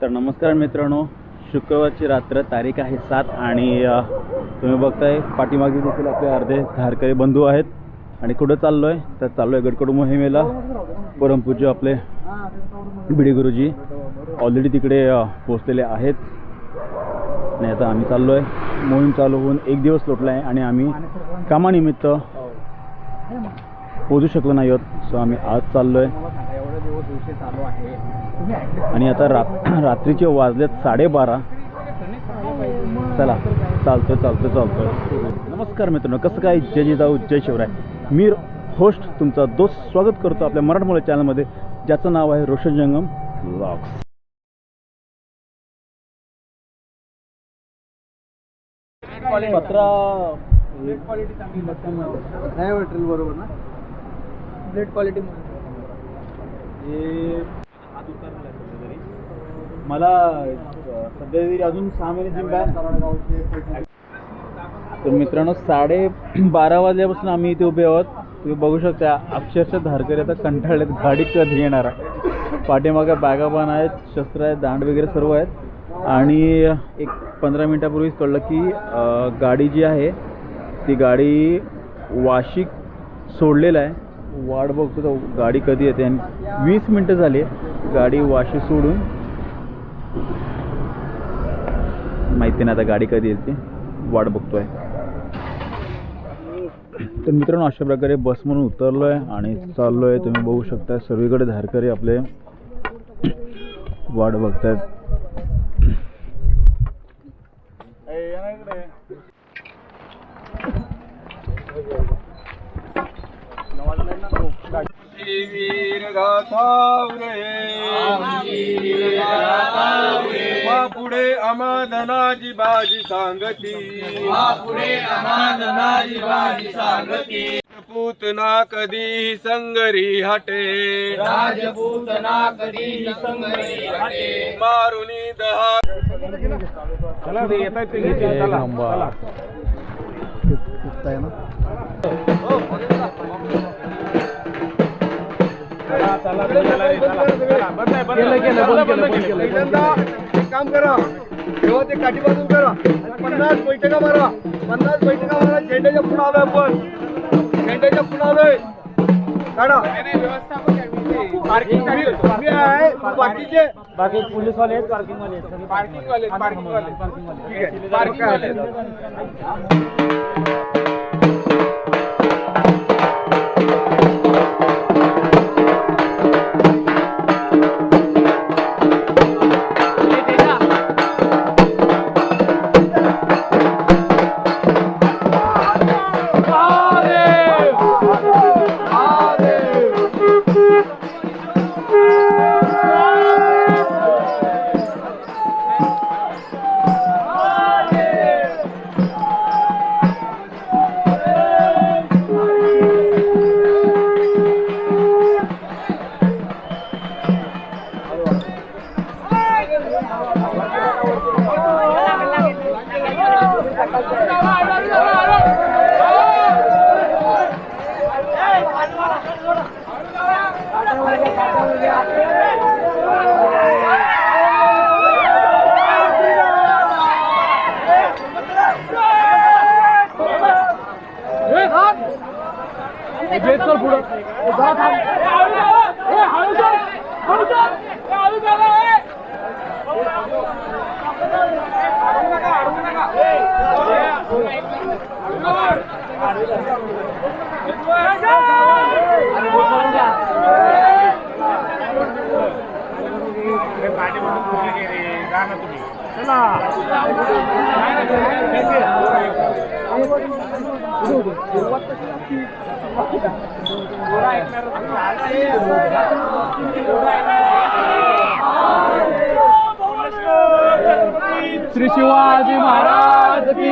तर नमस्कार मित्रांनो शुक्रवारची रात्र तारीख आहे सात आणि तुम्ही बघताय पाठीमागे देखील आपले अर्धे धारकरी बंधू आहेत आणि कुठं चाललो आहे तर चाललो आहे गडकडू मोहिमेला. परमपूज्य आपले बिडी गुरुजी ऑलरेडी तिकडे पोचलेले आहेत. आणि आता आम्ही चाललो आहे मोहीम चालू होऊन एक दिवस लोटला आहे आणि आम्ही कामानिमित्त पोचू शकलो नाही आहोत. सो आम्ही आज चाललो आहे आणि आता रात रात्रीचे वाजलेत साडेबारा. चला चालतोय चालतोय चालतोय. नमस्कार मित्रांनो कसं काय? जय जिजाऊ जय शिवराय. मी होस्ट तुमचा दोस्त स्वागत करतो आपल्या मराठमोळ्या चॅनलमध्ये ज्याचं नाव आहे रोशन जंगम ब्लॉग्स पत्रा नाही वाटेल बरोबर ना? ब्लेड क्वालिटी हे मला सध्या तरी अजून सहा महिने जिम बॅन तर मित्रांनो साडे बारा वाजल्यापासून आम्ही इथे उभे आहोत. तुम्ही बघू शकता अक्षरशः धारकरी आता कंटाळलेत. गाडी कधी येणार आहे? पाठीमागे बॅगा पण आहेत शस्त्र आहेत दांड वगैरे सर्व आहेत. आणि एक पंधरा मिनटापूर्वीच कळलं की गाडी जी आहे ती गाडी वाशिक सोडलेलं आहे. वाट बघतो तर गाडी कधी येते. आणि वीस मिनटं झाली गाडी वाशी सोडून. माहिती नाही आता गाडी कधी येते वाट बघतोय. तर मित्रांनो अशा प्रकारे बस म्हणून उतरलो आहे आणि चाललो आहे तुम्ही बघू शकता सर्वीकडे धारकरी आपले वाट बघतायत. वीर गाथावरे पुढे अमादनाजी बाजी सांगती। पुढे अमादनाजी बाजी सांगती। पूतना कधी संगरी हटे। राजपूतना कधी संगरी हटे। मारुनी दहा। पहिल्यांदा एक काम करा तेव्हा ते काठी बाजून करा आणि पन्नास बैठका मारा पन्नास बैठका मारा झेंड्याच्या पुढे आलोय आपण झेंड्याच्या पुढे आलोय काढा पार्किंग बाकीचे बाकी पोलीस वाले आहेत पार्किंग वाले पार्किंग वाले पार्किंग वाले ठीक आहे. पार्किंग वाले बेचल पूरा चला. श्री शिवाजी महाराज की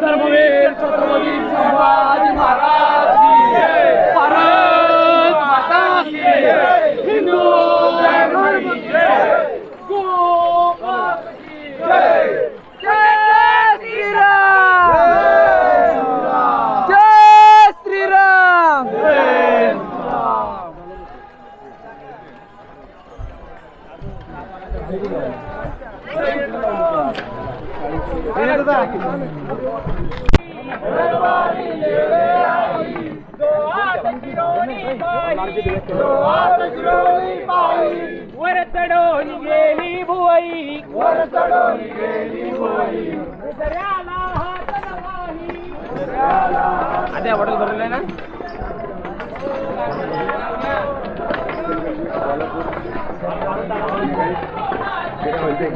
सर्ववीर छत्रपती शिवाजी महाराज की भारत माता की हिंदू धर्म की गो माता की जय जय श्रीराम जय श्रीराम वर चढवून गेली भुवई वर चढवून गेली भुवई दर्याला हात लावाही आद्या वडील भरलेला ना अभी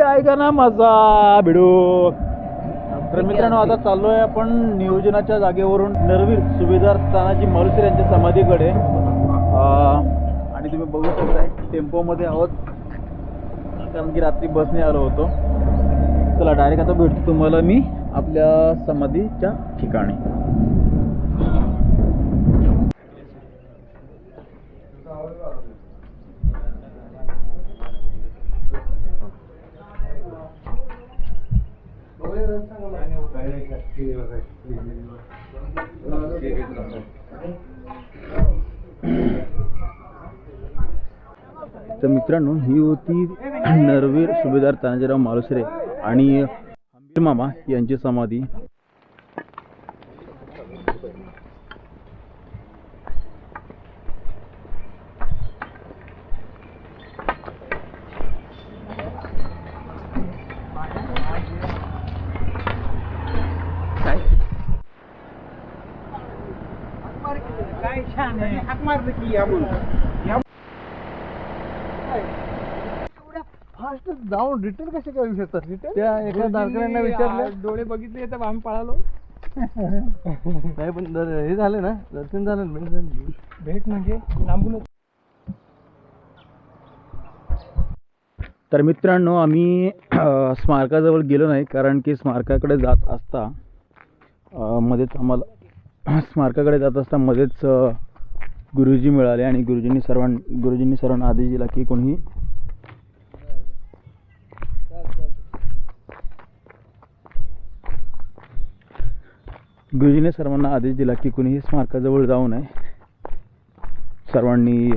ऐका ना मजा भिडू। तर मित्रांनो आता आहे आपण नियोजनाच्या जागेवरून नरवीर सुभेदार तानाजी मालुसरे यांच्या समाधीकडे. आणि तुम्ही बघू शकताय टेम्पोमध्ये आहोत. कारण की रात्री बसने आलो होतो. चला डायरेक्ट आता भेटतो तुम्हाला मी आपल्या समाधीच्या ठिकाणी. तर मित्रांनो ही होती नरवीर सुभेदार तानाजीराव मालुसरे आणि हंबीर मामा यांची समाधी काय छान आहे हाक मारलं की या म्हणून. फास्ट जाऊन रिटर्न कसे येऊ शकतात रिटर्न त्या एका दारकऱ्यांना विचारलं. डोळे बघितले तर आम्ही पळालो. नाही पण हे झालं ना दर्शन झालं भेट झाली. भेट म्हणजे लांबून तर मित्रांनो आम्ही स्मारकाजवळ गेलो नाही कारण की स्मारकाकडे जात असता मध्येच आम्हाला स्मारकाकडे जात असता मध्येच गुरुजी मिळाले आणि गुरुजींनी सर्वां गुरुजींनी सर्वांना आदेश दिला की कोणीही गुरुजीने सर्वांना आदेश दिला की कुणीही स्मारकाजवळ जाऊ नये. सर्वांनी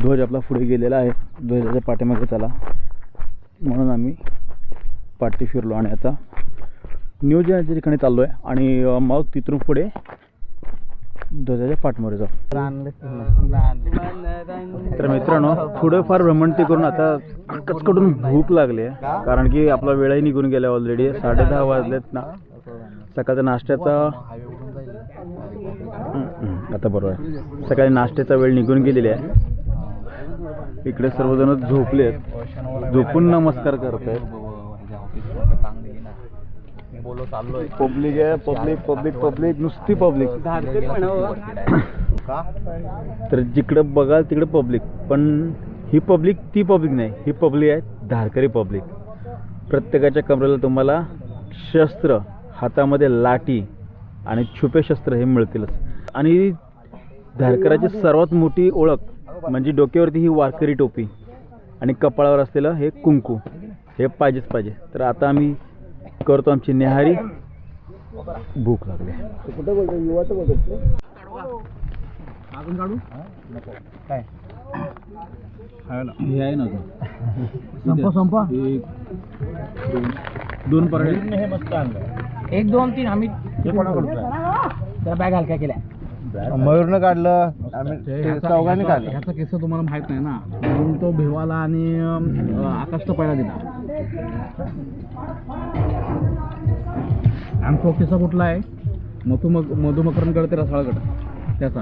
ध्वज आपला पुढे गेलेला आहे. ध्वजाच्या पाठीमागे चला. म्हणून आम्ही पाठी फिरलो आणि आता नियोजनाच्या ठिकाणी चाललो आहे आणि मग तिथून पुढे ध्वजाच्या पाठमागे जाऊ तर मित्रांनो थोडंफार भ्रमंती करून आता कचकटून भूक लागली आहे कारण की आपला वेळही निघून गेला ऑलरेडी साडे दहा वाजलेत ना सकाळच्या नाश्त्याचा आता बरोबर आहे सकाळी नाश्त्याचा वेळ निघून गेलेली आहे इकडे सर्वजण झोपले आहेत झोपून नमस्कार करत आहेत पब्लिक आहे पब्लिक पब्लिक पब्लिक नुसती पब्लिक. तर जिकडं बघाल तिकडे पब्लिक. पण ही पब्लिक ती पब्लिक नाही. ही पब्लिक आहे धारकरी पब्लिक. प्रत्येकाच्या कमरेला तुम्हाला शस्त्र हातामध्ये लाठी आणि छुपे शस्त्र हे मिळतीलच. आणि धारकराची सर्वात मोठी ओळख म्हणजे डोक्यावरती ही वारकरी टोपी आणि कपाळावर असलेलं हे कुंकू. हे पाहिजेच पाहिजे. तर आता आम्ही करतो आमची नेहारी भूक लागली. कुठं बोलतो युवाचं बोलतो अजून काढू? काय? हे आहे ना संपा संपा दोन परडे हे मस्त एक दोन तीन आम्ही त्या बॅग हलक्या केल्या. मयूरनं काढलं. आम्ही ते चौघांनी काढलं ह्याचा किस्सा तुम्हाला माहीत नाही ना. म्हणून तो भिवाला आणि अं, आकाशचा पहिला दिला. आणि किस्सा कुठला आहे? मधु मधुमकरण ते रसाळगड त्याचा.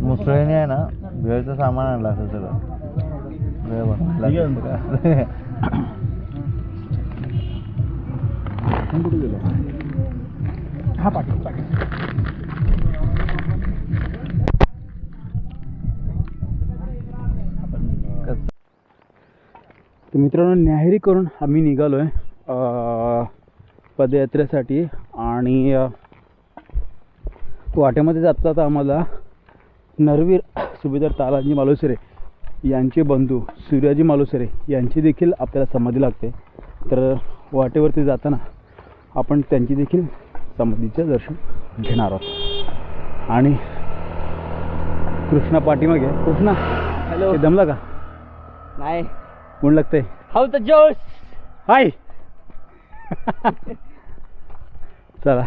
मुसळीने आहे ना भेळचं सामान आणलं असं सगळं. हा पाटील पाटील तर मित्रांनो न्याहारी करून आम्ही निघालो आहे पदयात्रेसाठी. आणि वाटेमध्ये जाता जाता आम्हाला नरवीर सुभेदार तालाजी मालुसरे यांचे बंधू सूर्याजी मालुसरे यांची देखील आपल्याला समाधी लागते. तर वाटेवरती जाताना आपण त्यांची देखील समाधीचं दर्शन घेणार आहोत. आणि कृष्णा पाठीमागे. कृष्णा हॅलो दमला का? नाही. ऊन लागतंय. हाऊ तर जोश. हाय. चला.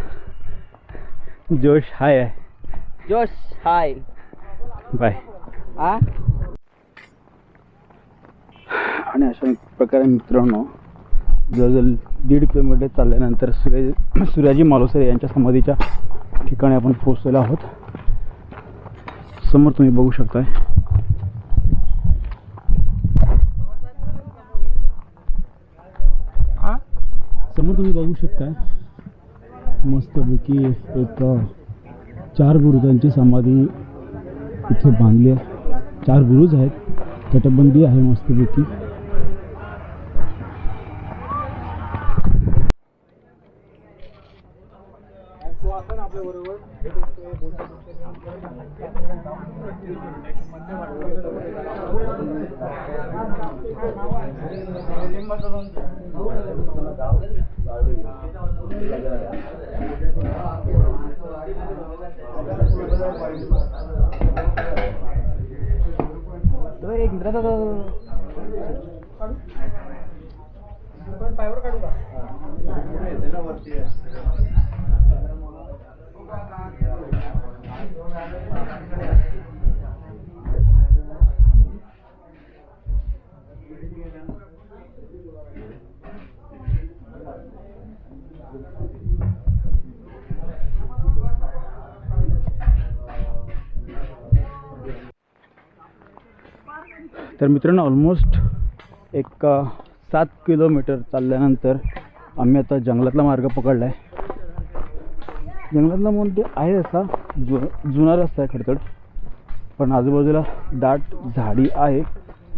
जोश हाय आहे जोश हाय. बाय. हा आणि अशा प्रकारे मित्रांनो जवळजवळ दीड किलोमीटर चालल्यानंतर सूर्य सूर्याजी मालोसरे यांच्या समाधीच्या ठिकाणी आपण पोहोचलेलो आहोत. समोर तुम्ही बघू शकताय. समोर तुम्ही बघू शकता मस्तपैकी एक चार बुरुजांची समाधी इथे बांधली आहे. चार बुरुज आहेत. तटबंदी आहे मस्तपैकी. तर मित्रांनो ऑलमोस्ट एक सात किलोमीटर चालल्यानंतर आम्ही आता जंगलातला मार्ग पकडला आहे जंगलातला म्हणजे आहे असा जु जुना रस्ता आहे खडतड पण आजूबाजूला दाट झाडी आहे.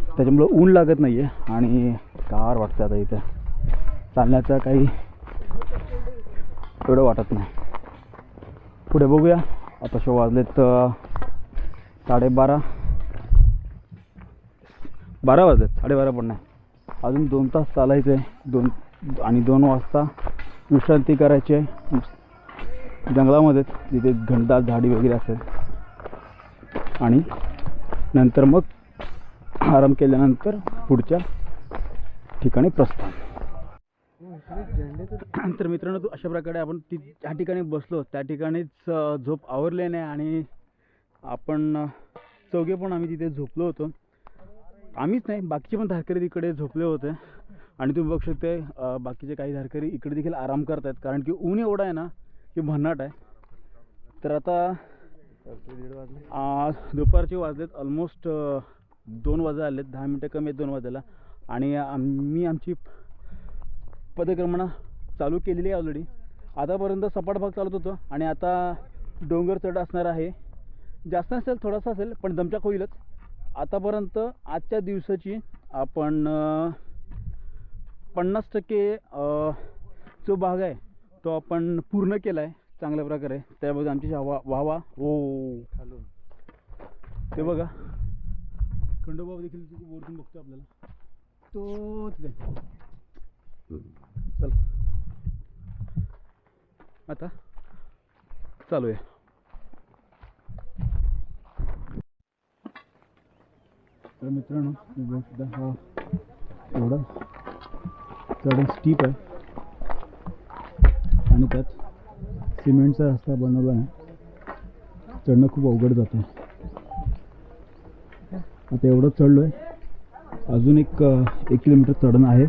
त्याच्यामुळं ऊन लागत नाही आहे आणि कार वाटतं आता इथं. चालण्याचा काही एवढं वाटत नाही. पुढे बघूया. आताशे वाजलेत साडेबारा. बारा वाजलेत साडेबारा पण नाही. अजून दोन तास चालायचं आहे. दोन आणि दोन वाजता विश्रांती करायची आहे. जंगलामध्येच तिथे घंटा झाडी वगैरे असेल. आणि नंतर मग आराम केल्यानंतर पुढच्या ठिकाणी प्रस्थान. तर मित्रांनो तू अशा प्रकारे आपण ती ज्या ठिकाणी बसलो. त्या ठिकाणीच झोप आवरले नाही आणि आपण चौघे पण आम्ही तिथे झोपलो होतो. आम्हीच नाही बाकीचे पण धारकरी तिकडे झोपले होते. आणि तुम्ही बघू शकते बाकीचे काही धारकरी इकडे देखील आराम करत आहेत कारण की ऊन एवढं आहे ना की भन्नाट आहे. तर आता दुपारचे वाजलेत ऑलमोस्ट दोन वाजा आलेत. दहा मिनटं कमी आहेत दोन वाजायला. आणि आम्ही आमची पदक्रमणा चालू केलेली आहे ऑलरेडी आतापर्यंत सपाट भाग चालत होतो. आणि आता डोंगर चढ असणार आहे. जास्त नसेल थोडासा असेल पण दमचाक होईलच. आतापर्यंत आजच्या दिवसाची आपण पन्नास टक्के जो भाग आहे तो आपण पूर्ण केला आहे चांगल्या प्रकारे. त्याबद्दल आमची वा वा वा ओ ते बघा. खंडोबा देखील वरतून बघतो आपल्याला. तो तिथे. चल. आता चालू आहे तर मित्रांनो तुम्ही बघू हा एवढा चढ स्टीप आहे. आणि त्यात सिमेंटचा रस्ता बनवला आहे चढणं खूप अवघड जातं. आता एवढं चढलो आहे अजून एक एक किलोमीटर चढणं आहे.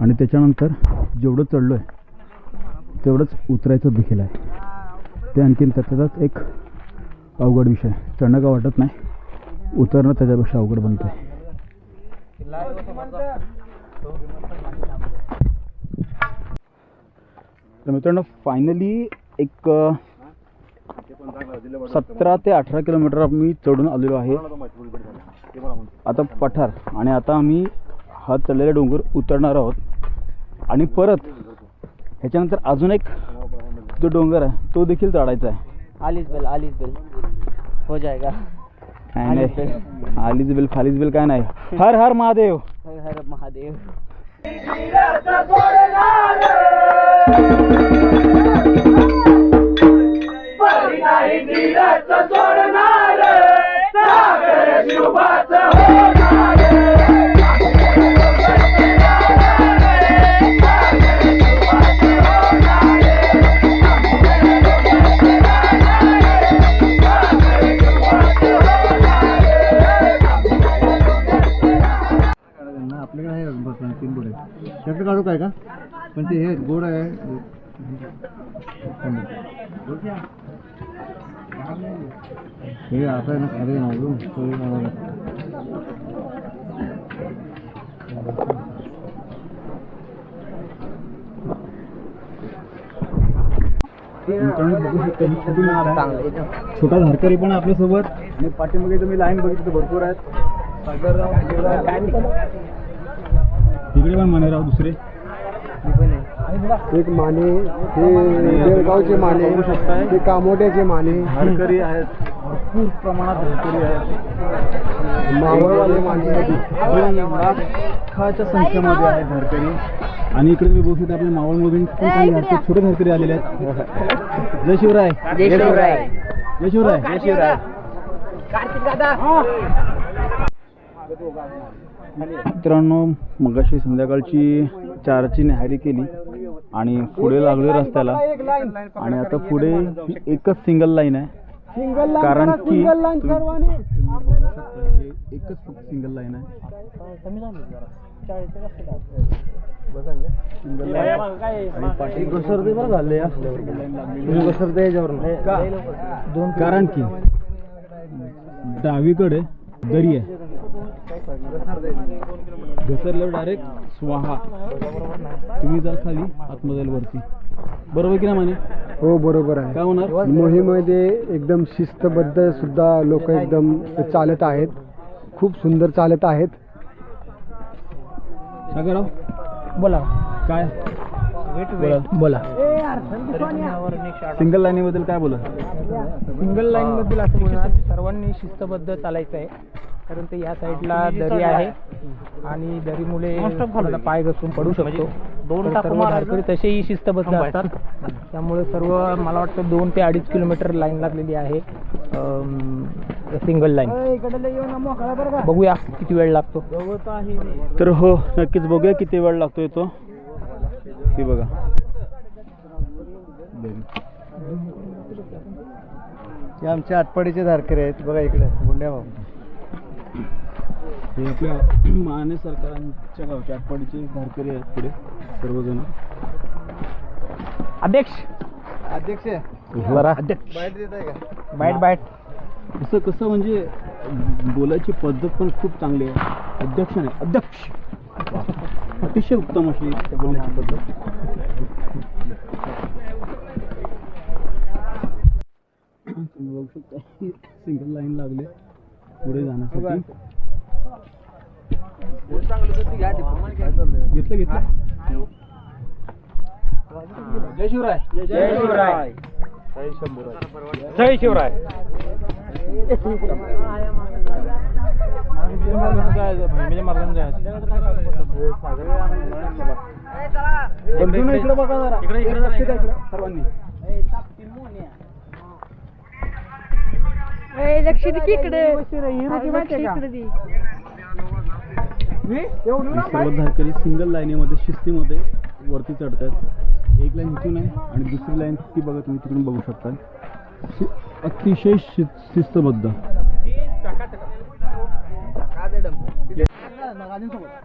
आणि त्याच्यानंतर जेवढं चढलो आहे तेवढंच उतरायचं देखील आहे. ते आणखीन त्याच्यातच एक अवघड विषय. चढणं का वाटत नाही? उतरणं त्याच्यापेक्षा अवघड बनतं आहे तर मित्रांनो फायनली एक सतरा ते अठरा किलोमीटर आम्ही चढून आलेलो आहे. आता पठार. आणि आता आम्ही हा चढलेला डोंगर उतरणार आहोत. आणि परत ह्याच्यानंतर अजून एक जो डोंगर आहे तो देखील चढायचा आहे. आलीच बेल आलीच बेल. हो जाएगा काय नाही. आलीच बिल फालीच बिल काय नाही. हर हर महादेव. हर हर महादेव. आपल्याकडे हां तीन बोर्ड आहेत. त्याचं काढू काय का? पण ते हे गोड आहे. हे आता ना खरे ना अजून. सोय नाही. छोटा धारकरी पण आपल्यासोबत. आणि पाठीमागे तुम्ही लाईन बघितली भरपूर आहेत. इकडे पण मानेराव दुसरे? एक माने हे बेळगावचे माने बघू शकताय. ते कामोट्याचे माने. धारकरी आहेत. भरपूर प्रमाणात धारकरी आहेत. मावळवाले माने. दोन लाखाच्या संख्येमध्ये आहेत धारकरी आणि इकडे तुम्ही बघू शकता आपल्या मावळमधून पण काही छोटे धारकरी आलेले आहेत. जय शिवराय. जय शिवराय. जय शिवराय. जय शिवराय कार्तिक दादा. मित्रांनो मगाशी संध्याकाळची चारची न्याहारी केली आणि पुढे लागले रस्त्याला. आणि आता पुढे एकच सिंगल लाईन आहे. कारण की एकच फक्त सिंगल लाईन आहे. कारण की डावीकडे दरी आहे घसरल्यावर डायरेक्ट स्वाहा. तुम्ही जाल खाली आतमध्ये वरती. बरोबर की ना माने? हो बरोबर आहे. काय होणार? मोहीमध्ये एकदम शिस्तबद्ध सुद्धा लोक एकदम चालत आहेत. खूप सुंदर चालत आहेत. सागरराव? बोला. काय? बोला बोला. सिंगल लाईनीबद्दल काय बोला सिंगल लाईन बद्दल असं बोलणार? सर्वांनी शिस्तबद्ध चालायचं आहे. कारण ते या साईडला दरी आहे. आणि दरीमुळे पाय घसरून पडू शकतो. दोन सर्व तसेही शिस्तबद्ध असतात. त्यामुळे सर्व मला वाटतं दोन ते अडीच किलोमीटर लाईन लागलेली आहे सिंगल लाईन बघूया किती वेळ लागतो. तर हो नक्कीच बघूया किती वेळ लागतोय तो. हे बघा. हे आमचे आटपाडीचे धारकरी आहेत. बघा इकडे गुंड्या भाऊ. हे आपल्या माने सरकारांच्या गावच्या आटपाडीचे धारकरी आहेत पुढे सर्वजण. अध्यक्ष. अध्यक्ष. बाईट देत आहे का? Byte byte. कसं कसं म्हणजे बोलायची पद्धत पण खूप चांगली आहे. अध्यक्ष नाही. अध्यक्ष. अतिशय उत्तम अशी त्या बोलण्याची पद्धत. तुम्ही बघू शकता. सिंगल लाईन लागले पुढे जाण्यासाठी. घेतलं घेतलं? जय शिवराय. जय शिवराय. जय शिवराय. बंधूंनो इकडे बघा जरा. इकडे इकडे लक्ष द्या इकडे सर्वांनी. लक्ष दे की इकडे. सर्व धारकरी सिंगल लाईनीमध्ये शिस्तीमध्ये वरती चढतात. एक लाईन इथून आहे आणि दुसरी लाईन ती बघा तुम्ही तिकडून बघू शकता. अतिशय शिस्तबद्ध.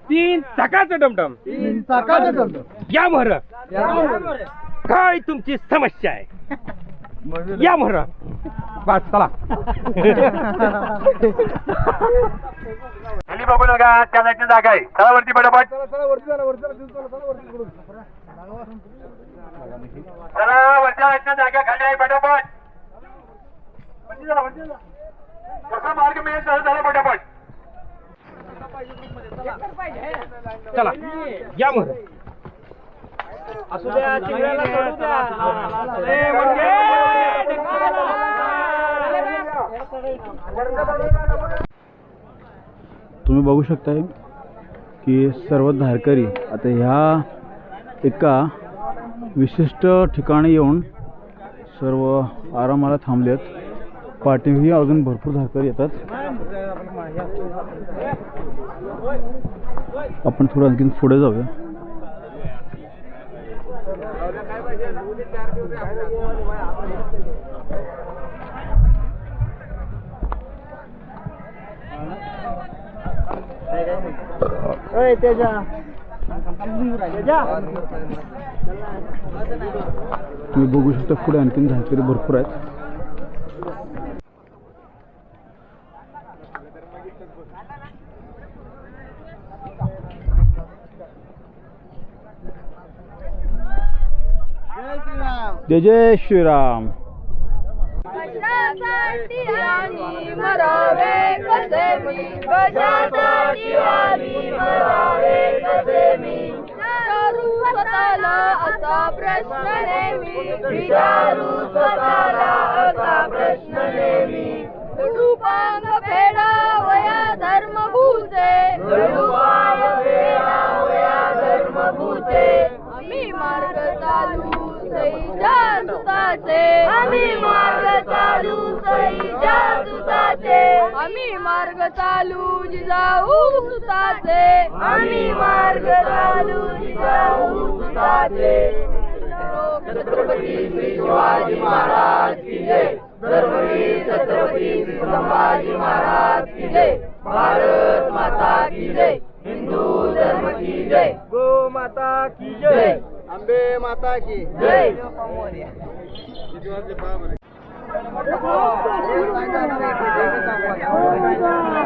तीन चाकाचं डमडम. चाकाचं चालतं. या मोहर काय तुमची समस्या आहे? या मोहर बस चला. बघू नका त्या साईडने जागा आहे. चला वरती पटापट. चला वरच्या साईडने जागा खाली आहे पटापट. चला, चला. कसा मार्ग मिळेल तसा चला पटापट. चला या मोहर असू द्या चिंगऱ्याला सोडू द्या. ए, मुलगे! तुम्ही बघू शकताय की सर्व धारकरी आता ह्या एका विशिष्ट ठिकाणी येऊन सर्व आरामाला थांबलेत पाठीही अजून भरपूर धारकरी येतात आपण थोडं आणखीन पुढे जाऊया तुम्ही बघू शकता पुढे आणखीन धारकरी भरपूर आहेत. जय जय श्रीराम. कशासाठी आणि मरावे? कसे मी? कशासाठी मरावे? कसे मी? विचारू स्वतःला असा प्रश्न नेहमी. विचारू स्वतःला असा प्रश्न नेहमी. रूपांग फेडावया धर्मभूते. रूपांग फेडावया धर्मभूते आम्ही मार्ग चालू सईच्या सुताचे आम्ही मार्ग चालू सईच्या सुताचे. आम्ही मार्ग चालू जिजाऊ सुताचे. आम्ही मार्ग चालू जिजाऊ सुताचे. छत्रपती श्री शिवाजी महाराज की जय. धर्मवीर छत्रपती श्री संभाजी महाराज की जय. भारत माता की जय. हिंदू धर्म की जय. गो माता की जय. आंबे माता की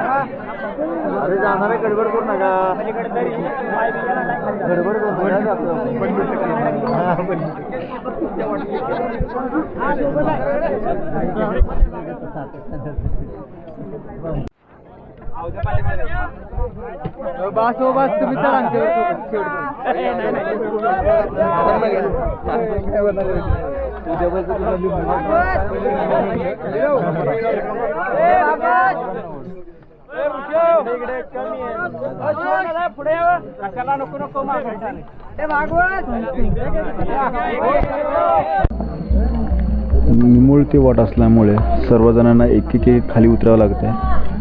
अरे जाणार गडबड करू नका. गडबड करू बस हो बास तुम्ही तर निमुळती वाट असल्यामुळे सर्वजणांना एक एक खाली उतरावं लागतंय.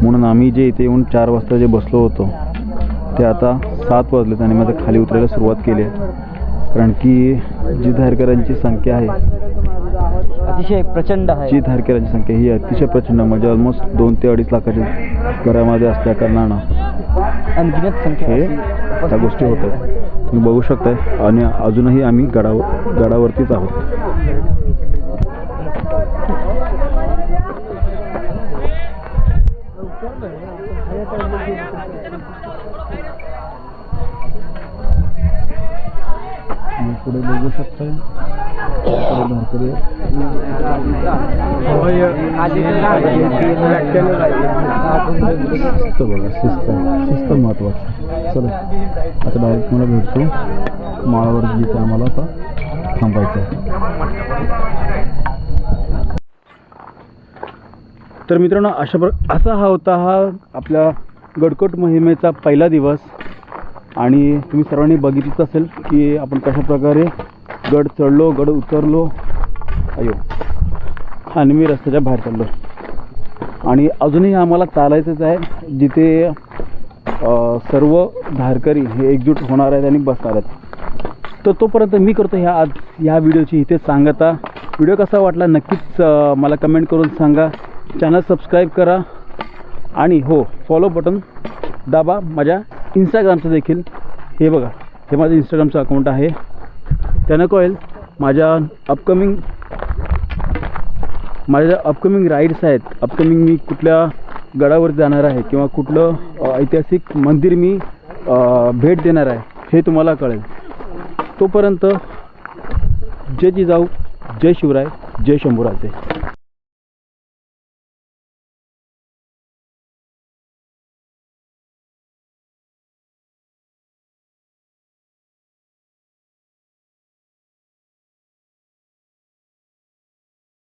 म्हणून आम्ही जे इथे येऊन चार वाजता जे बसलो होतो ते आता सात वाजलेत आणि आता खाली उतरायला सुरुवात केली आहे. कारण की जी धारकऱ्यांची संख्या आहे अतिशय प्रचंड आहे. जी धारकऱ्यांची संख्या ही अतिशय प्रचंड म्हणजे ऑलमोस्ट दोन ते अडीच लाखाच्या घरामध्ये असल्या कारणानं हे त्या गोष्टी होत आहेत तुम्ही बघू शकताय. आणि अजूनही आम्ही गडावर गडावरतीच आहोत. तुम्ही पुढे बघू शकता. पुढे शिस्त बघा शिस्त. शिस्त महत्वाचं. चला आता डायरेक्ट मला भेटतो. माळावर जिथे आम्हाला आता थांबायचं आहे तर मित्रांनो अशा प्र असा हा होता हा आपल्या गडकोट मोहिमेचा पहिला दिवस. आणि तुम्ही सर्वांनी बघितलंच असेल की आपण कशा प्रकारे गड चढलो गड उतरलो. अयो. आणि मी रस्त्याच्या बाहेर चाललो. आणि अजूनही आम्हाला चालायचंच आहे जिथे सर्व धारकरी हे एकजूट होणार आहेत आणि बसणार आहेत. तर तोपर्यंत मी करतो ह्या आज ह्या व्हिडिओची इथे सांगता. व्हिडिओ कसा वाटला नक्कीच मला कमेंट करून सांगा. चॅनल सबस्क्राईब करा. आणि हो फॉलो बटन दाबा माझ्या इंस्टाग्रामचं देखील. हे बघा. हे माझं इंस्टाग्रामचं अकाउंट आहे. त्यानं कळेल माझ्या अपकमिंग माझ्या ज्या अपकमिंग राईड्स आहेत. अपकमिंग मी कुठल्या गडावर जाणार आहे किंवा कुठलं ऐतिहासिक मंदिर मी भेट देणार आहे हे तुम्हाला कळेल. तोपर्यंत जय जिजाऊ जय शिवराय जय शंभूराजे.